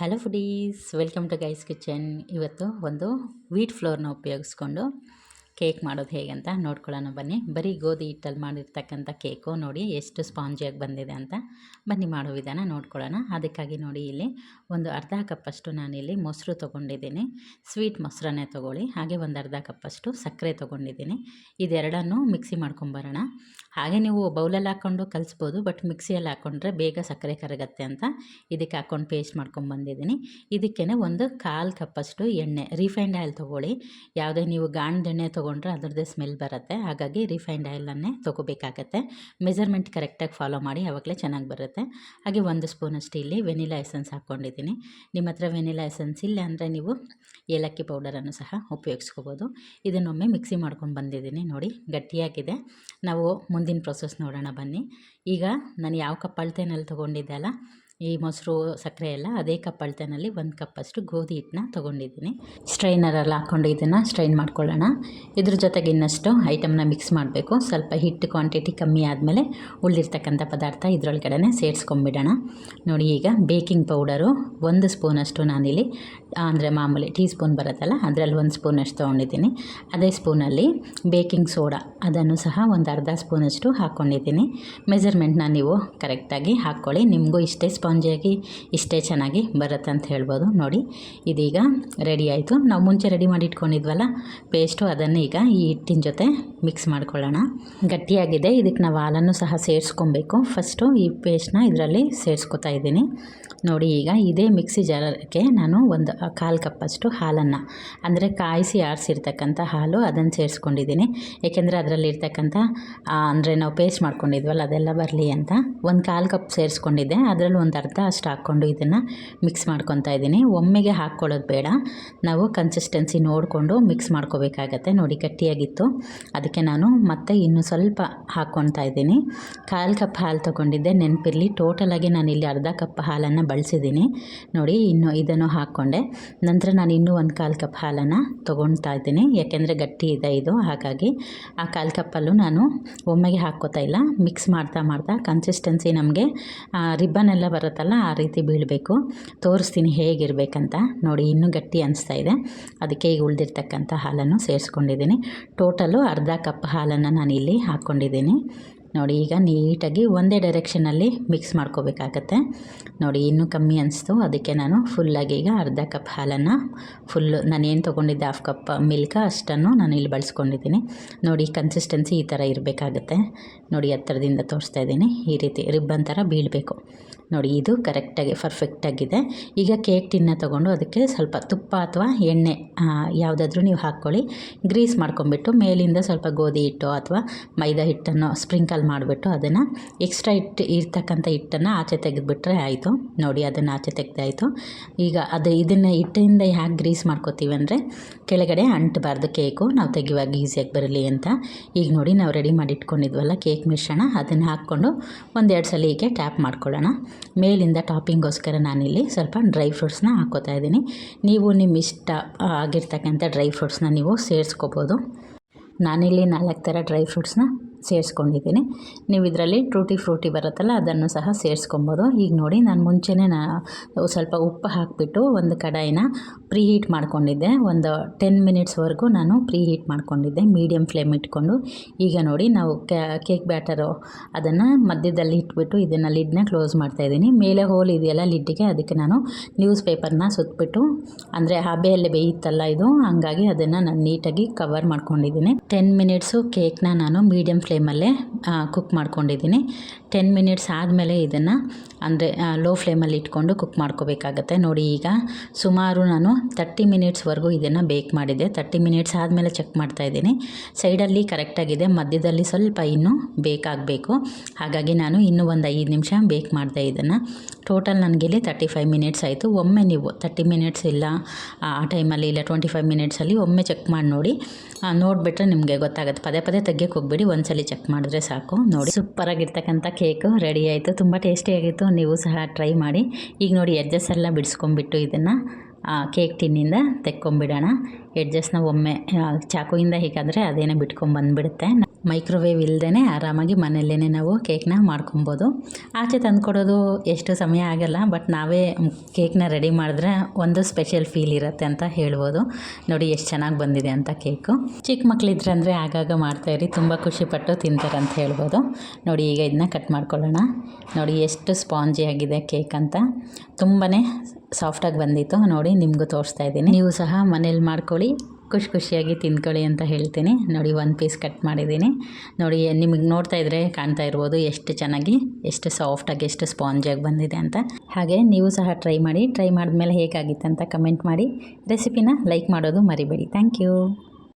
Hello foodies welcome to guys kitchen ಇವತ್ತು ಒಂದು wheat ಫ್ಲೋರ್ನ ಉಪಯೋಗಿಸ್ಕೊಂಡು ಕೇಕ್ ಮಾಡೋದು ಹೇಗೆ ಅಂತ ನೋಡ್ಕೊಳ್ಳೋಣ ಬನ್ನಿ. ಬರೀ ಗೋಧಿ ಹಿಟ್ಟಲ್ಲಿ ಮಾಡಿರ್ತಕ್ಕಂಥ ಕೇಕು ನೋಡಿ ಎಷ್ಟು ಸ್ಪಾಂಜಿಯಾಗಿ ಬಂದಿದೆ ಅಂತ ಬನ್ನಿ ಮಾಡೋ ವಿಧಾನ ನೋಡ್ಕೊಳ್ಳೋಣ. ಅದಕ್ಕಾಗಿ ನೋಡಿ ಇಲ್ಲಿ ಒಂದು ಅರ್ಧ ಕಪ್ಪಷ್ಟು ನಾನಿಲ್ಲಿ ಮೊಸರು ತೊಗೊಂಡಿದ್ದೀನಿ. ಸ್ವೀಟ್ ಮೊಸರನ್ನೇ ತೊಗೊಳ್ಳಿ. ಹಾಗೆ ಒಂದು ಅರ್ಧ ಕಪ್ಪಷ್ಟು ಸಕ್ಕರೆ ತೊಗೊಂಡಿದ್ದೀನಿ. ಇದೆರಡನ್ನು ಮಿಕ್ಸಿ ಮಾಡ್ಕೊಂಬರೋಣ. ಹಾಗೆ ನೀವು ಬೌಲಲ್ಲಿ ಹಾಕ್ಕೊಂಡು ಕಲಿಸ್ಬೋದು, ಬಟ್ ಮಿಕ್ಸಿಯಲ್ಲಿ ಹಾಕ್ಕೊಂಡ್ರೆ ಬೇಗ ಸಕ್ಕರೆ ಕರಗತ್ತೆ ಅಂತ ಇದಕ್ಕೆ ಹಾಕ್ಕೊಂಡು ಪೇಸ್ಟ್ ಮಾಡ್ಕೊಂಬಂದಿದ್ದೀನಿ ಇದಕ್ಕೇ ಒಂದು ಕಾಲು ಕಪ್ಪಷ್ಟು ಎಣ್ಣೆ ರಿಫೈನ್ಡ್ ಆಯಿಲ್ ತೊಗೊಳ್ಳಿ. ಯಾವುದೇ ನೀವು ಗಾಣದ ಎಣ್ಣೆ ತೊಗೊಂಡ್ರೆ ಅದರದ್ದೇ ಸ್ಮೆಲ್ ಬರುತ್ತೆ. ಹಾಗಾಗಿ ರಿಫೈನ್ಡ್ ಆಯಿಲನ್ನೇ ತೊಗೋಬೇಕಾಗತ್ತೆ. ಮೆಜರ್ಮೆಂಟ್ ಕರೆಕ್ಟಾಗಿ ಫಾಲೋ ಮಾಡಿ ಆವಾಗಲೇ ಚೆನ್ನಾಗಿ ಬರುತ್ತೆ. ಹಾಗೆ ಒಂದು ಸ್ಪೂನಷ್ಟು ಇಲ್ಲಿ ವೆನಿಲಾ ಎಸೆನ್ಸ್ ಹಾಕ್ಕೊಂಡಿದ್ದೀನಿ. ನಿಮ್ಮ ಹತ್ರ ವೆನಿಲಾ ಎಸೆನ್ಸ್ ಇಲ್ಲ ಅಂದರೆ ನೀವು ಏಲಕ್ಕಿ ಪೌಡರನ್ನು ಸಹ ಉಪಯೋಗಿಸ್ಕೋಬೋದು. ಇದನ್ನೊಮ್ಮೆ ಮಿಕ್ಸಿ ಮಾಡ್ಕೊಂಡು ಬಂದಿದ್ದೀನಿ ನೋಡಿ, ಗಟ್ಟಿಯಾಗಿದೆ. ನಾವು ಮುಂದಿನ ಪ್ರೊಸೆಸ್ ನೋಡೋಣ ಬನ್ನಿ. ಈಗ ನಾನು ಯಾವ ಕಪ್ ಅಳತೆನಲ್ಲಿ ತೊಗೊಂಡಿದ್ದೆ ಅಲ್ಲ ಈ ಮೊಸರು ಸಕ್ಕರೆ ಎಲ್ಲ ಅದೇ ಕಪ್ ಅಳತೆನಲ್ಲಿ ಒಂದು ಕಪ್ಪಷ್ಟು ಗೋಧಿ ಹಿಟ್ಟನ್ನ ತೊಗೊಂಡಿದ್ದೀನಿ. ಸ್ಟ್ರೈನರಲ್ಲಿ ಹಾಕ್ಕೊಂಡು ಇದನ್ನು ಸ್ಟ್ರೈನ್ ಮಾಡ್ಕೊಳ್ಳೋಣ. ಇದ್ರ ಜೊತೆಗೆ ಇನ್ನಷ್ಟು ಐಟಮ್ನ ಮಿಕ್ಸ್ ಮಾಡಬೇಕು. ಸ್ವಲ್ಪ ಹಿಟ್ಟು ಕ್ವಾಂಟಿಟಿ ಕಮ್ಮಿ ಆದಮೇಲೆ ಉಳಿದಿರ್ತಕ್ಕಂಥ ಪದಾರ್ಥ ಇದರೊಳಗಡೆ ಸೇರಿಸ್ಕೊಂಬಿಡೋಣ ನೋಡಿ ಈಗ ಬೇಕಿಂಗ್ ಪೌಡರು ಒಂದು ಸ್ಪೂನಷ್ಟು ನಾನಿಲ್ಲಿ, ಅಂದರೆ ಮಾಮೂಲಿ ಟೀ ಸ್ಪೂನ್ ಬರುತ್ತಲ್ಲ, ಅದರಲ್ಲಿ ಒಂದು ಸ್ಪೂನಷ್ಟು ತೊಗೊಂಡಿದ್ದೀನಿ. ಅದೇ ಸ್ಪೂನಲ್ಲಿ ಬೇಕಿಂಗ್ ಸೋಡಾ ಅದನ್ನು ಸಹ ಒಂದು ಅರ್ಧ ಸ್ಪೂನಷ್ಟು ಹಾಕ್ಕೊಂಡಿದ್ದೀನಿ ಮೆಜರ್ಮೆಂಟ್ನ ನೀವು ಕರೆಕ್ಟಾಗಿ ಹಾಕ್ಕೊಳ್ಳಿ. ನಿಮಗೂ ಇಷ್ಟೇ ಸ್ಪಾಂಜಿಯಾಗಿ ಇಷ್ಟೇ ಚೆನ್ನಾಗಿ ಬರುತ್ತೆ ಅಂತ ಹೇಳ್ಬೋದು. ನೋಡಿ, ಇದೀಗ ರೆಡಿ ಆಯಿತು. ನಾವು ಮುಂಚೆ ರೆಡಿ ಮಾಡಿ ಇಟ್ಕೊಂಡಿದ್ವಲ್ಲ ಪೇಸ್ಟು ಅದನ್ನು ಈಗ ಈ ಹಿಟ್ಟಿನ ಜೊತೆ ಮಿಕ್ಸ್ ಮಾಡ್ಕೊಳ್ಳೋಣ. ಗಟ್ಟಿಯಾಗಿದೆ. ಇದಕ್ಕೆ ನಾವು ಹಾಲನ್ನು ಸಹ ಸೇರಿಸ್ಕೊಬೇಕು. ಫಸ್ಟು ಈ ಪೇಸ್ಟ್ನ ಇದರಲ್ಲಿ ಸೇರಿಸ್ಕೊತಾ ಇದ್ದೀನಿ. ನೋಡಿ, ಈಗ ಇದೇ ಮಿಕ್ಸಿ ಜಾರಕ್ಕೆ ನಾನು ಒಂದು ಕಾಲು ಕಪ್ಪಷ್ಟು ಹಾಲನ್ನು, ಅಂದರೆ ಕಾಯಿಸಿ ಆರಿಸಿರ್ತಕ್ಕಂಥ ಹಾಲು ಅದನ್ನು ಸೇರಿಸ್ಕೊಂಡಿದ್ದೀನಿ. ಏಕೆಂದರೆ ಅದರಲ್ಲಿರ್ತಕ್ಕಂಥ ಅಂದರೆ ನಾವು ಪೇಸ್ಟ್ ಮಾಡ್ಕೊಂಡಿದ್ವಲ್ಲ, ಅದೆಲ್ಲ ಬರಲಿ ಅಂತ ಒಂದು ಕಾಲು ಕಪ್ ಸೇರಿಸ್ಕೊಂಡಿದ್ದೆ. ಅದರಲ್ಲಿ ಒಂದು ಅರ್ಧ ಅಷ್ಟು ಹಾಕ್ಕೊಂಡು ಇದನ್ನು ಮಿಕ್ಸ್ ಮಾಡ್ಕೊತಾ ಇದ್ದೀನಿ. ಒಮ್ಮೆಗೆ ಹಾಕ್ಕೊಳ್ಳೋದು ಬೇಡ. ನಾವು ಕನ್ಸಿಸ್ಟೆನ್ಸಿ ನೋಡಿಕೊಂಡು ಮಿಕ್ಸ್ ಮಾಡ್ಕೋಬೇಕಾಗತ್ತೆ. ನೋಡಿ, ಗಟ್ಟಿಯಾಗಿತ್ತು. ಅದಕ್ಕೆ ನಾನು ಮತ್ತೆ ಇನ್ನು ಸ್ವಲ್ಪ ಹಾಕ್ಕೊತಾ ಇದ್ದೀನಿ. ಕಾಲು ಕಪ್ ಹಾಲು ತೊಗೊಂಡಿದ್ದೆ. ನೆನಪಿರಲಿ ಟೋಟಲಾಗಿ ನಾನು ಇಲ್ಲಿ ಅರ್ಧ ಕಪ್ ಹಾಲನ್ನು ಬಳಸಿದ್ದೀನಿ. ನೋಡಿ, ಇನ್ನು ಇದನ್ನು ಹಾಕ್ಕೊಂಡೆ. ನಂತರ ನಾನು ಇನ್ನೂ ಒಂದು ಕಾಲು ಕಪ್ ಹಾಲನ್ನು ತೊಗೊಳ್ತಾ ಇದ್ದೀನಿ. ಯಾಕೆಂದರೆ ಗಟ್ಟಿ ಇದೆ ಇದು. ಹಾಗಾಗಿ ಆ ಕಾಲು ಕಪ್ಪಲ್ಲೂ ನಾನು ಒಮ್ಮೆಗೆ ಹಾಕ್ಕೋತಾ ಇಲ್ಲ. ಮಿಕ್ಸ್ ಮಾಡ್ತಾ ಮಾಡ್ತಾ ಕನ್ಸಿಸ್ಟೆನ್ಸಿ ನಮಗೆ ರಿಬ್ಬನ್ ಎಲ್ಲ ಬರುತ್ತಲ್ಲ, ಆ ರೀತಿ ಬೀಳಬೇಕು. ತೋರಿಸ್ತೀನಿ ಹೇಗಿರಬೇಕಂತ. ನೋಡಿ, ಇನ್ನೂ ಗಟ್ಟಿ ಅನಿಸ್ತಾ ಇದೆ. ಅದಕ್ಕೆ ಈಗ ಉಳಿದಿರ್ತಕ್ಕಂಥ ಹಾಲನ್ನು ಸೇರಿಸ್ಕೊಂಡಿದ್ದೀನಿ. ಟೋಟಲು ಅರ್ಧ ಕಪ್ ಹಾಲನ್ನು ನಾನು ಇಲ್ಲಿ ಹಾಕ್ಕೊಂಡಿದ್ದೀನಿ. ನೋಡಿ, ಈಗ ನೀಟಾಗಿ ಒಂದೇ ಡೈರೆಕ್ಷನಲ್ಲಿ ಮಿಕ್ಸ್ ಮಾಡ್ಕೋಬೇಕಾಗತ್ತೆ. ನೋಡಿ, ಇನ್ನೂ ಕಮ್ಮಿ ಅನಿಸ್ತು. ಅದಕ್ಕೆ ನಾನು ಫುಲ್ಲಾಗಿ ಈಗ ಅರ್ಧ ಕಪ್ ಹಾಲನ್ನು ಫುಲ್ಲು ನಾನು ಏನು ತೊಗೊಂಡಿದ್ದೆ, ಹಾಫ್ ಕಪ್ ಮಿಲ್ಕ, ಅಷ್ಟನ್ನು ನಾನು ಇಲ್ಲಿ ಬಳಸ್ಕೊಂಡಿದ್ದೀನಿ. ನೋಡಿ ಕನ್ಸಿಸ್ಟೆನ್ಸಿ ಈ ಥರ ಇರಬೇಕಾಗತ್ತೆ. ನೋಡಿ ಹತ್ತಿರದಿಂದ ತೋರಿಸ್ತಾ ಇದ್ದೀನಿ. ಈ ರೀತಿ ರಿಬ್ಬನ್ ಥರ ಬೀಳಬೇಕು. ನೋಡಿ, ಇದು ಕರೆಕ್ಟಾಗಿ ಪರ್ಫೆಕ್ಟಾಗಿದೆ ಈಗ ಕೇಕ್ ಟಿನ್ನ ತೊಗೊಂಡು ಅದಕ್ಕೆ ಸ್ವಲ್ಪ ತುಪ್ಪ ಅಥವಾ ಎಣ್ಣೆ ಯಾವುದಾದ್ರೂ ನೀವು ಹಾಕ್ಕೊಳ್ಳಿ. ಗ್ರೀಸ್ ಮಾಡ್ಕೊಂಬಿಟ್ಟು ಮೇಲಿಂದ ಸ್ವಲ್ಪ ಗೋಧಿ ಹಿಟ್ಟು ಅಥವಾ ಮೈದಾ ಹಿಟ್ಟನ್ನು ಸ್ಪ್ರಿಂಕಲ್ ಮಾಡಿಬಿಟ್ಟು ಅದನ್ನು ಎಕ್ಸ್ಟ್ರಾ ಹಿಟ್ಟು ಇರ್ತಕ್ಕಂಥ ಹಿಟ್ಟನ್ನು ಆಚೆ ತೆಗೆದುಬಿಟ್ರೆ ಆಯಿತು. ನೋಡಿ, ಅದನ್ನು ಆಚೆ ತೆಗೆದಾಯಿತು. ಈಗ ಅದು ಇದನ್ನು ಹಿಟ್ಟಿಂದ ಹ್ಯಾಗೆ ಗ್ರೀಸ್ ಮಾಡ್ಕೋತೀವಿ ಅಂದರೆ ಕೆಳಗಡೆ ಅಂಟಬಾರ್ದು ಕೇಕು. ನಾವು ತೆಗೆಯುವಾಗ ಈಸಿಯಾಗಿ ಬರಲಿ ಅಂತ. ಈಗ ನೋಡಿ, ನಾವು ರೆಡಿ ಮಾಡಿ ಇಟ್ಕೊಂಡಿದ್ವಲ್ಲ ಕೇಕ್ ಮಿಶ್ರಣ. ಅದನ್ನು ಹಾಕ್ಕೊಂಡು ಒಂದೆರಡು ಸಲ ಹೀಗೆ ಟ್ಯಾಪ್ ಮಾಡ್ಕೊಳ್ಳೋಣ. ಮೇಲಿಂದ ಟಾಪಿಂಗೋಸ್ಕರ ನಾನಿಲ್ಲಿ ಸ್ವಲ್ಪ ಡ್ರೈ ಫ್ರೂಟ್ಸ್ನ ಹಾಕೋತಾ ಇದ್ದೀನಿ. ನೀವು ನಿಮ್ಮ ಇಷ್ಟ ಆಗಿರ್ತಕ್ಕಂಥ ಡ್ರೈ ಫ್ರೂಟ್ಸ್ನ ನೀವು ಸೇರಿಸ್ಕೋಬೋದು. ನಾನಿಲ್ಲಿ ನಾಲ್ಕು ಥರ ಡ್ರೈ ಫ್ರೂಟ್ಸ್ನ ಸೇರಿಸ್ಕೊಂಡಿದ್ದೀನಿ. ನೀವು ಇದರಲ್ಲಿ ಟ್ರೂಟಿ ಫ್ರೂಟಿ ಬರುತ್ತಲ್ಲ, ಅದನ್ನು ಸಹ ಸೇರಿಸ್ಕೊಬೋದು. ಈಗ ನೋಡಿ ನಾನು ಮುಂಚೆನೇ ನಾ ಸ್ವಲ್ಪ ಉಪ್ಪು ಹಾಕಿಬಿಟ್ಟು ಒಂದು ಕಡಾಯಿನ ಪ್ರೀ ಹೀಟ್ ಮಾಡ್ಕೊಂಡಿದ್ದೆ. ಒಂದು ಟೆನ್ ಮಿನಿಟ್ಸ್ವರೆಗೂ ನಾನು ಪ್ರೀ ಹೀಟ್ ಮಾಡ್ಕೊಂಡಿದ್ದೆ ಮೀಡಿಯಮ್ ಫ್ಲೇಮ್ ಇಟ್ಕೊಂಡು. ಈಗ ನೋಡಿ ನಾವು ಕೇಕ್ ಬ್ಯಾಟರು ಅದನ್ನು ಮಧ್ಯದಲ್ಲಿ ಇಟ್ಬಿಟ್ಟು ಇದನ್ನು ಲಿಡ್ನ ಕ್ಲೋಸ್ ಮಾಡ್ತಾಯಿದ್ದೀನಿ ಮೇಲೆ ಹೋಲ್ ಇದೆಯಲ್ಲ ಲಿಡ್ಡಿಗೆ, ಅದಕ್ಕೆ ನಾನು ನ್ಯೂಸ್ ಪೇಪರ್ನ ಸುತ್ತಬಿಟ್ಟು ಅಂದರೆ ಹಬೆಯಲ್ಲಿ ಬೇಯುತ್ತಲ್ಲ ಇದು, ಹಾಗಾಗಿ ಅದನ್ನು ನಾನು ನೀಟಾಗಿ ಕವರ್ ಮಾಡ್ಕೊಂಡಿದ್ದೀನಿ. ಟೆನ್ ಮಿನಿಟ್ಸು ಕೇಕ್ನ ನಾನು ಮೀಡಿಯಮ್ ಫ್ಲೇಮಲ್ಲೇ ಕುಕ್ ಮಾಡ್ಕೊಂಡಿದ್ದೀನಿ. ಟೆನ್ ಮಿನಿಟ್ಸ್ ಆದಮೇಲೆ ಇದನ್ನು ಅಂದರೆ ಲೋ ಫ್ಲೇಮಲ್ಲಿ ಇಟ್ಕೊಂಡು ಕುಕ್ ಮಾಡ್ಕೋಬೇಕಾಗತ್ತೆ. ನೋಡಿ ಈಗ ಸುಮಾರು ನಾನು ತರ್ಟಿ ಮಿನಿಟ್ಸ್ವರೆಗೂ ಇದನ್ನು ಬೇಕ್ ಮಾಡಿದೆ. ತರ್ಟಿ ಮಿನಿಟ್ಸ್ ಆದಮೇಲೆ ಚೆಕ್ ಮಾಡ್ತಾ ಇದ್ದೀನಿ. ಸೈಡಲ್ಲಿ ಕರೆಕ್ಟಾಗಿದೆ ಮಧ್ಯದಲ್ಲಿ ಸ್ವಲ್ಪ ಇನ್ನೂ ಬೇಕಾಗಬೇಕು ಹಾಗಾಗಿ ನಾನು ಇನ್ನೂ ಒಂದು ಐದು ನಿಮಿಷ ಬೇಕ್ ಮಾಡಿದೆ ಇದನ್ನು. ಟೋಟಲ್ ನನಗೆ ಇಲ್ಲಿ ತರ್ಟಿ ಫೈವ್ ಮಿನಿಟ್ಸ್ ಆಯಿತು. ಒಮ್ಮೆ ನೀವು ತರ್ಟಿ ಮಿನಿಟ್ಸ್ ಇಲ್ಲ, ಆ ಟೈಮಲ್ಲಿ ಇಲ್ಲ ಟ್ವೆಂಟಿ ಫೈವ್ ಮಿನಿಟ್ಸಲ್ಲಿ ಒಮ್ಮೆ ಚೆಕ್ ಮಾಡಿ ನೋಡಿ. ನೋಡಿಬಿಟ್ರೆ ನಿಮಗೆ ಗೊತ್ತಾಗುತ್ತೆ. ಪದೇ ಪದೇ ತೆಗಿಯೋಕೆ ಹೋಗ್ಬಿಡಿ. ಒಂದ್ಸಲಿ ಚೆಕ್ ಮಾಡಿದ್ರೆ ಸಾಕು. ನೋಡಿ. ಸೂಪರಾಗಿರ್ತಕ್ಕಂಥ ಕೇಕು ರೆಡಿ ಆಯಿತು. ತುಂಬ ಟೇಸ್ಟಿಯಾಗಿತ್ತು ನೀವು ಸಹ ಟ್ರೈ ಮಾಡಿ. ಈಗ ನೋಡಿ ಎಡ್ಜಸ್ ಎಲ್ಲ ಬಿಡಿಸ್ಕೊಂಬಿಟ್ಟು ಇದನ್ನು ಕೇಕ್ ಟಿನ್ನಿಂದ ತೆಕ್ಕೊಂಬಿಡೋಣ ಎಡ್ಜಸ್ನ ಒಮ್ಮೆ ಚಾಕುವಿಂದ ಹೀಗಾದರೆ ಅದೇನೇ ಬಿಟ್ಕೊಂಬಂದುಬಿಡುತ್ತೆ ಮೈಕ್ರೋವೇವ್ ಇಲ್ಲದೇ ಆರಾಮಾಗಿ ಮನೆಯಲ್ಲೇ ನಾವು ಕೇಕ್ನ ಮಾಡ್ಕೊಬೋದು. ಆಚೆ ತಂದುಕೊಡೋದು ಎಷ್ಟು ಸಮಯ ಆಗಲ್ಲ, ಬಟ್ ನಾವೇ ಕೇಕ್ನ ರೆಡಿ ಮಾಡಿದ್ರೆ ಒಂದು ಸ್ಪೆಷಲ್ ಫೀಲ್ ಇರುತ್ತೆ ಅಂತ ಹೇಳ್ಬೋದು. ನೋಡಿ ಎಷ್ಟು ಚೆನ್ನಾಗಿ ಬಂದಿದೆ ಅಂತ ಕೇಕು. ಚಿಕ್ಕ ಮಕ್ಕಳಿದ್ರೆ ಅಂದರೆ ಆಗಾಗ ಮಾಡ್ತಾಯಿರಿ ತುಂಬ ಖುಷಿಪಟ್ಟು ತಿಂತಾರೆ ಅಂತ ಹೇಳ್ಬೋದು. ನೋಡಿ ಈಗ ಇದನ್ನ ಕಟ್ ಮಾಡ್ಕೊಳ್ಳೋಣ. ನೋಡಿ ಎಷ್ಟು ಸ್ಪಾಂಜಿ ಆಗಿದೆ ಕೇಕ್ ಅಂತ. ತುಂಬಾ ಸಾಫ್ಟಾಗಿ ಬಂದಿತ್ತು. ನೋಡಿ ನಿಮಗೂ ತೋರಿಸ್ತಾ ಇದ್ದೀನಿ. ನೀವು ಸಹ ಮನೇಲಿ ಮಾಡ್ಕೊಳ್ಳಿ. ಖುಷಿ ಖುಷಿಯಾಗಿ ತಿಂದ್ಕೊಳ್ಳಿ ಅಂತ ಹೇಳ್ತೀನಿ. ನೋಡಿ ಒಂದು ಪೀಸ್ ಕಟ್ ಮಾಡಿದ್ದೀನಿ. ನೋಡಿ, ನಿಮಗೆ ನೋಡ್ತಾ ಇದ್ರೆ ಕಾಣ್ತಾ ಇರ್ಬೋದು ಎಷ್ಟು ಚೆನ್ನಾಗಿ, ಎಷ್ಟು ಸಾಫ್ಟಾಗಿ ಎಷ್ಟು ಸ್ಪಾಂಜಾಗಿ ಬಂದಿದೆ ಅಂತ. ಹಾಗೆ ನೀವು ಸಹ ಟ್ರೈ ಮಾಡಿ ಟ್ರೈ ಮಾಡಿದ್ಮೇಲೆ ಹೇಗಾಗಿತ್ತು ಅಂತ ಕಮೆಂಟ್ ಮಾಡಿ. ರೆಸಿಪಿನ ಲೈಕ್ ಮಾಡೋದು ಮರಿಬೇಡಿ. Thank you